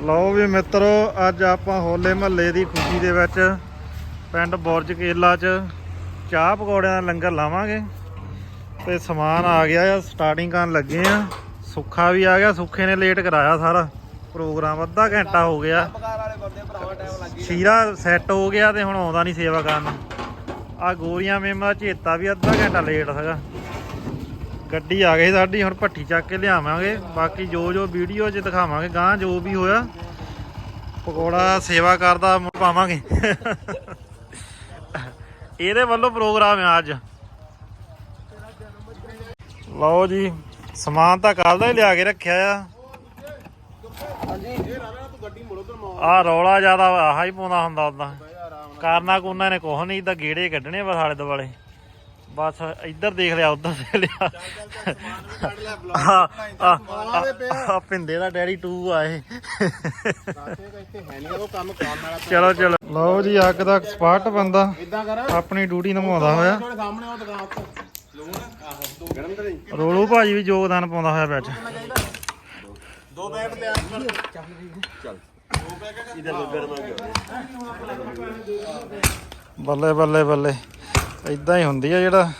ਲਓ ਵੀ ਮਿੱਤਰੋ, ਅੱਜ ਆਪਾਂ ਹੋਲੇ ਮਹੱਲੇ ਦੀ ਖੁਸ਼ੀ ਦੇ ਵਿੱਚ ਪਿੰਡ ਬੁਰਜ ਕੇਲਾ 'ਚ ਚਾਹ ਪਕੌੜਿਆਂ ਦਾ ਲੰਗਰ ਲਾਵਾਂਗੇ। ਤੇ ਸਮਾਨ ਆ ਗਿਆ ਆ ਸਟਾਰਟਿੰਗ ਕਰਨ ਲੱਗੇ ਆ। ਸੁੱਖਾ ਵੀ ਆ ਗਿਆ, ਸੁੱਖੇ ਨੇ ਲੇਟ ਕਰਾਇਆ ਸਾਰਾ। ਪ੍ਰੋਗਰਾਮ ਅੱਧਾ ਘੰਟਾ ਹੋ ਗਿਆ। ਸ਼ੀਰਾ ਸੈੱਟ ਹੋ ਗਿਆ ਤੇ ਹੁਣ ਆਉਂਦਾ ਨਹੀਂ ਸੇਵਾ ਕਰਨ। ਆ ਗੋਰੀਆਂ ਮੇਮਾ ਚੇਤਾ ਵੀ ਅੱਧਾ ਘੰਟਾ ਲੇਟ ਸੀਗਾ। ਗੱਡੀ ਆ ਗਈ ਸਾਡੀ, ਹੁਣ ਭੱਠੀ ਚੱਕ ਕੇ ਲਿਆਵਾਂਗੇ। ਬਾਕੀ ਜੋ ਜੋ ਵੀਡੀਓ 'ਚ ਦਿਖਾਵਾਂਗੇ ਗਾਂ ਜੋ ਵੀ ਹੋਇਆ, ਪਕੌੜਾ ਸੇਵਾ ਕਰਦਾ ਪਾਵਾਂਗੇ। ਇਹਦੇ ਵੱਲੋਂ ਪ੍ਰੋਗਰਾਮ ਆ ਅੱਜ। ਲਓ ਜੀ, ਸਮਾਨ ਤਾਂ ਕੱਲ ਦਾ ਹੀ ਲਿਆ ਕੇ ਰੱਖਿਆ ਆ। ਆ ਰੌਲਾ ਜ਼ਿਆਦਾ ਆਹਾ ਹੀ ਪਾਉਂਦਾ ਹੁੰਦਾ ਉਦਾਂ। ਆਰਾਮ ਕਾਰਨਾ ਕੁਨਾ ਨੇ ਕੁਛ ਨਹੀਂ ਤਾਂ ਗੇੜੇ ਕੱਢਣੇ ਬਸ ਆਲੇ ਦੁਆਲੇ। ਬਸ ਇੱਧਰ ਦੇਖ ਲਿਆ ਉੱਧਰ ਦੇਖ ਲਿਆ। ਆ ਪਿੰਦੇ ਦਾ ਡੈਡੀ 2 ਆਏ ਕਾਸੇ ਦਾ ਇੱਥੇ ਹੈ ਨਹੀਂ ਉਹ ਕੰਮ ਕਰਨ ਵਾਲਾ ਚਲੋ ਚਲੋ। ਲਓ ਜੀ ਅੱਗ ਦਾ ਐਕਸਪਰਟ ਬੰਦਾ। ਆਪਣੀ ਡਿਊਟੀ ਨਿਭਾਉਂਦਾ ਹੋਇਆ। ਤੁਹਾਡੇ ਸਾਹਮਣੇ ਉਹ ਦੁਕਾਨ ਤੋਂ ਲੂਣ? ਆਹੋ ਦੋ ਗਰਮ ਤੇ ਨਹੀਂ। ਰੋਲੂ ਭਾਜੀ ਵੀ ਯੋਗਦਾਨ ਪਾਉਂਦਾ ਹੋਇਆ ਵਿੱਚ। ਦੋ ਪੈਕਟ ਲਿਆ ਕਰ। ਚੱਲ। ਚੱਲ ਦੋ ਪੈਕਟ ਇਧਰ ਗਰਮ ਬੱਲੇ ਬੱਲੇ ਬੱਲੇ। ਇਦਾਂ ਹੀ ਹੁੰਦੀ ਆ ਜਿਹੜਾ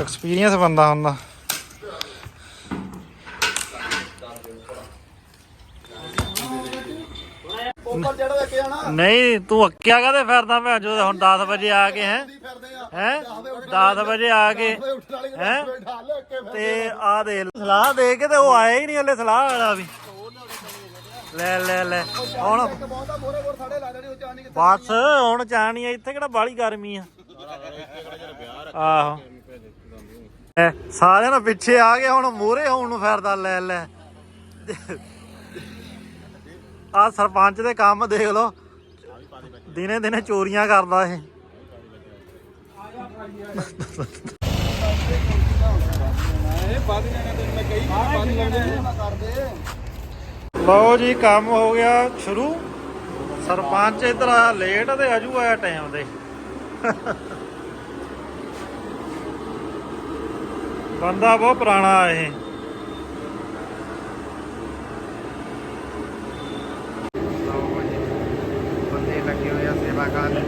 ਐਕਸਪੀਰੀਅੰਸ ਬੰਦਾ ਹੁੰਦਾ। ਨਹੀਂ ਤੂੰ ਅੱਕਿਆ ਕਾਦੇ ਫਿਰਦਾ ਭੈਣ ਜੋ ਹੁਣ 10 ਵਜੇ ਆ ਕੇ ਹੈ। ਹੈ? 10 ਵਜੇ ਆ ਕੇ ਹੈਂ? ਤੇ ਆ ਦੇ ਸਲਾਹ ਦੇ ਕੇ ਤੇ ਉਹ ਆਇਆ ਹੀ ਨਹੀਂ ਹਲੇ ਸਲਾਹ ਵਾਲਾ ਵੀ। ਲੈ ਲੈ ਲੈ। ਹੁਣ ਬਸ ਹੁਣ ਚਾਹਣੀ ਆ ਇੱਥੇ ਕਿਹੜਾ ਬਾਲੀ ਗਰਮੀ ਆ। ਆਹੋ। ਐ, ਸਾਰਿਆਂ ਨੂੰ ਪਿੱਛੇ ਆ ਗਏ ਹੁਣ ਮੂਹਰੇ ਹੋਣ ਨੂੰ ਫਿਰਦਾ ਲੈ ਲੈ। ਆ ਸਰਪੰਚ ਦੇ ਕੰਮ ਦੇਖ ਲਓ। ਦਿਨੇ ਦਿਨੇ ਚੋਰੀਆਂ ਕਰਦਾ ਇਹ। ਲਓ ਜੀ ਕੰਮ ਹੋ ਗਿਆ ਸ਼ੁਰੂ। ਸਰਪੰਚ ਇਧਰ ਆਇਆ ਲੇਟ ਤੇ ਅਜੂ ਆਇਆ ਟਾਈਮ ਦੇ ਬੰਦਾ ਬਹੁਤ ਪੁਰਾਣਾ ਇਹ ਬੰਦੇ ਲੱਗੇ ਹੋਏ ਆ ਸੇਵਾ ਕਰਨ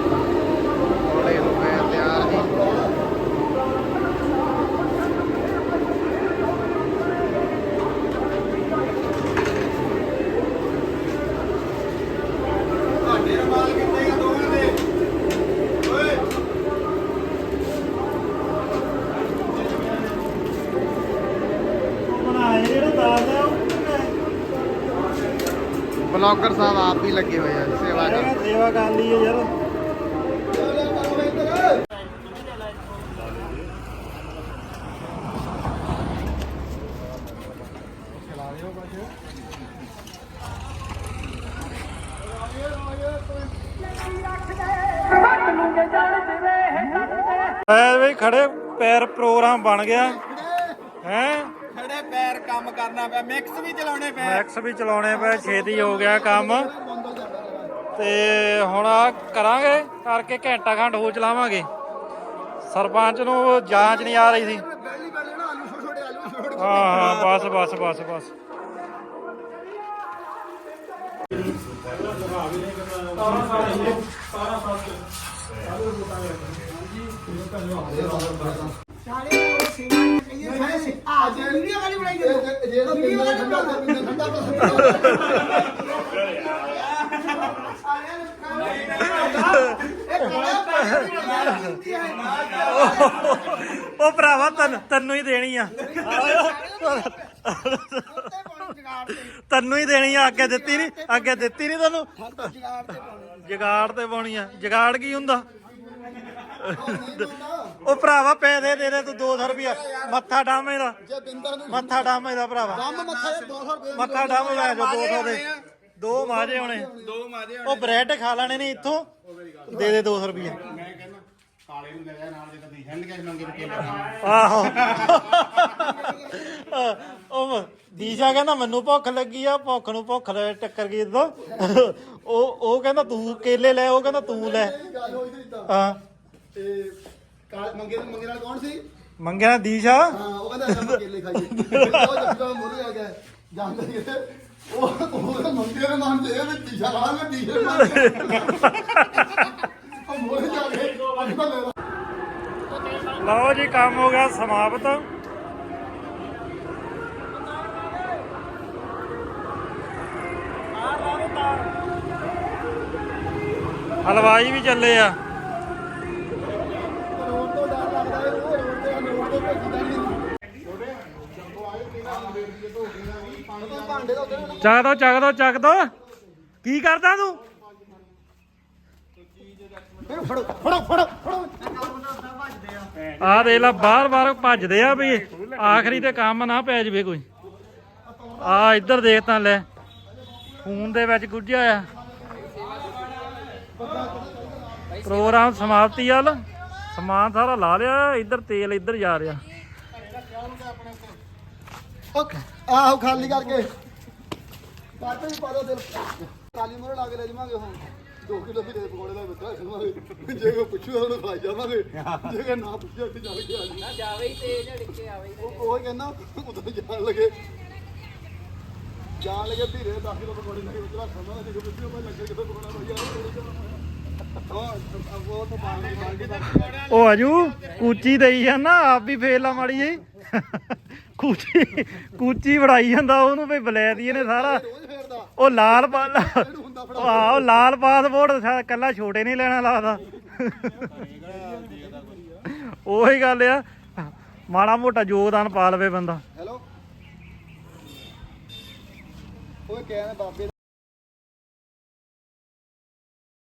ਕੋਲੇ ਹੋ ਗਏ ਆ ਤਿਆਰ ਜੀ ਤੁਹਾਡੇ ਰਮਾਲ ਕਿੱਥੇ ਆ ਦੋਵਾਂ ਦੇ ਓਏ ਬਣਾਏ ਜਿਹੜਾ ਦਾਲ ਆ ਬਲੌਗਰ ਸਾਹਿਬ ਆਪ ਵੀ ਲੱਗੇ ਹੋਏ ਆ ਸੇਵਾ ਕਰਨ। ਸੇਵਾ ਕਰ ਲਈ ਹੈ ਯਾਰ। ਐ ਵੀ ਖੜੇ ਪੈਰ ਪ੍ਰੋਗਰਾਮ ਬਣ ਗਿਆ। ਹੈ? ਕੰਮ ਕਰਨਾ ਪਿਆ ਮਿਕਸ ਵੀ ਚਲਾਉਣੇ ਪਏ। ਮੈਕਸ ਵੀ ਚਲਾਉਣੇ ਪਏ ਛੇਤੀ ਹੋ ਗਿਆ ਕੰਮ। ਤੇ ਹੁਣ ਆ ਕਰਾਂਗੇ ਕਰਕੇ ਘੰਟਾ ਖੰਡ ਹੋ ਚਲਾਵਾਂਗੇ। ਸਰਪੰਚ ਨੂੰ ਜਾਂਚ ਨਹੀਂ ਆ ਰਹੀ ਸੀ। ਬੈਲੀ ਬੈਲੀ ਨਾ ਆਲੂ ਛੋਟੇ ਛੋਟੇ ਆਲੂ ਛੋਟੇ ਹਾਂ ਹਾਂ ਬਸ ਬਸ ਬਸ ਬਸ। ਉਹ ਭਰਾਵਾ, ਤਨ ਤੈਨੂੰ ਹੀ ਦੇਣੀ ਆ। ਤੈਨੂੰ ਹੀ ਦੇਣੀ ਆ, ਅੱਗੇ ਦਿੱਤੀ ਨਹੀਂ ਅੱਗੇ ਦਿੱਤੀ ਨਹੀਂ ਤੈਨੂੰ। ਜਗਾੜ ਤੇ ਪਾਉਣੀ ਆ। ਜਗਾੜ ਕੀ ਹੁੰਦਾ? ਉਹ ਭਰਾਵਾ ਪੈਸੇ ਦੇ ਦੇ ਤੂੰ 200 ਰੁਪਿਆ ਮੱਥਾ ਡਾਮੇ ਦਾ ਮੱਥਾ ਡਾਮੇ ਦਾ ਭਰਾਵਾ ਮੱਥਾ ਡਾਮ ਲੈ ਜਾ 200 ਦੇ। ਦੋ ਮਾਜੇ ਹੋਣੇ। ਦੋ ਮਾਜੇ ਉਹ ਬ੍ਰੈਡ ਖਾ ਲੈਣੇ ਨੇ ਇੱਥੋਂ। ਦੇ ਦੇ 200 ਰੁਪਿਆ ਕਾਲੇ ਨੂੰ ਲੈ ਜਾ ਨਾਲ ਜੇ ਕਦੀ ਹੈਂਡ ਕੈਸ਼ ਮੰਗੇ ਤੇ ਕੇਲੇ ਆਹੋ। ਉਹ ਦੀਸ਼ਾ ਕਹਿੰਦਾ ਮੈਨੂੰ ਭੁੱਖ ਲੱਗੀ ਆ ਭੁੱਖ ਨੂੰ ਭੁੱਖ ਲੈ ਟੱਕਰ ਗਈ ਇਦੋਂ ਉਹ ਉਹ ਕਹਿੰਦਾ ਤੂੰ ਕੇਲੇ ਲੈ ਉਹ ਕਹਿੰਦਾ ਤੂੰ ਲੈ। ਗੱਲ ਹੋਈ ਸੀ ਇਦਾਂ ਹਾਂ। ਤੇ ਕਾਲ ਮੰਗੇ ਮੰਗੇ ਨਾਲ ਕੌਣ ਸੀ? ਮੰਗਿਆ ਦੀਸ਼ਾ? ਹਾਂ ਉਹ ਕਹਿੰਦਾ ਆਪਾਂ ਕੇਲੇ ਖਾਈਏ ਉਹ ਜੱਫਾ ਮੁੱਲ ਆ ਗਿਆ ਜਾਂਦੇ ਕਿਤੇ ਉਹ ਉਹ ਮੰਗੇ ਦੇ ਨਾਮ ਤੇ ਇਹ ਵੀ ਤੀਜਾ ਲਾ ਮੈਂ ਤੀਜੇ ਮੰਗੇ। ਉਹ ਮੋਰੇ ਜਾ ਕੇ ਅੱਜ ਤਾਂ ਮੇਰਾ ਲਓ ਜੀ ਕੰਮ ਹੋ ਗਿਆ ਸਮਾਪਤ। ਹਲਵਾਈ ਵੀ ਚੱਲੇ ਆ। ਚੱਕ ਦੋ ਚੱਕ ਦੋ ਚੱਕ ਦੋ ਕੀ ਕਰਦਾ ਤੂੰ? ਫੜੋ ਫੜੋ ਫੜੋ ਫੜੋ ਆ ਦੇਖ ਲਾ ਬਾਰ ਬਾਰ ਭੱਜਦੇ ਆ ਵੀ ਆਖਰੀ ਤੇ ਕੰਮ ਨਾ ਪੈ ਜਵੇ ਕੋਈ। ਆ ਇੱਧਰ ਦੇਖ ਤਾਂ ਲੈ, ਫੋਨ ਦੇ ਵਿੱਚ ਗੁੱਝਿਆ ਆ। ਪ੍ਰੋਗਰਾਮ ਸਮਾਪਤੀ ਵੱਲ ਸਮਾਨ ਸਾਰਾ ਲਾ ਲਿਆ ਇੱਧਰ ਤੇਲ ਇੱਧਰ ਜਾ ਰਿਹਾ। ਓਕੇ ਆਹੋ ਖਾਲੀ ਕਰਕੇ। ਪਾਤੇ ਵੀ ਪਾ ਦੋ ਦਿਲ ਕਾਲੀ ਮੋਰ ਲਾ ਕੇ ਲੈ ਜਾਵਾਂਗੇ ਹੁਣ। 2 ਕਿਲੋ ਵੀ ਦੇ ਪਕੌੜੇ ਦਾ ਬੱਚਾ ਖਾਵਾਂਗੇ ਜੇ ਕੋ ਪੁੱਛੂਗਾ ਉਹਨੂੰ ਖਵਾਈ ਜਾਵਾਂਗੇ। ਜੇ ਕੋ ਨਾ ਪੁੱਛਿਆ ਤੇ ਚੱਲ ਕੇ ਆ ਜੀ ਨਾ ਜਾਵੇ ਹੀ ਤੇ ਝੜ ਕੇ ਆਵੇ ਉਹ ਉਹ ਕਹਿੰਦਾ ਉਦੋਂ ਜਾਣ ਲਗੇ। ਜਾਣ ਲਗੇ ਧੀਰੇ 10 ਕਿਲੋ ਪਕੌੜੇ ਲੈ ਕੇ ਉਤਰਾ ਖਾਣਾ ਜੇ ਕੋ ਪੁੱਛੂਗਾ ਮੈਂ ਲੱਗੇ ਕਿਤੇ ਪਕੌੜਾ ਭਈਆ ਉਹ ਉਹ ਆਜੂ, ਕੂਚੀ ਦੇਈ ਜਾਂਦਾ, ਆਪ ਵੀ ਫੇਰ ਲਾ ਮਾੜੀ ਜੀ ਕੂਚੀ ਕੂਚੀ ਵੜਾਈ ਜਾਂਦਾ, ਉਹਨੂੰ ਵੀ ਬਲੈਦੀ ਇਹਨੇ ਸਾਰਾ। ਉਹ ਲਾਲ ਪਾ ਇਹਨੂੰ ਹੁੰਦਾ ਲਾਲ ਪਾਸਪੋਰਟ ਕੱਲਾ ਛੋਟੇ ਨਹੀਂ ਲੈਣਾ ਲੱਗਦਾ। ਉਹੀ ਗੱਲ ਆ। ਮਾੜਾ ਮੋਟਾ ਯੋਗਦਾਨ ਪਾ ਲਵੇ ਬੰਦਾ। ਹੈਲੋ ਓਏ ਕਹਿ ਬਾਬੇ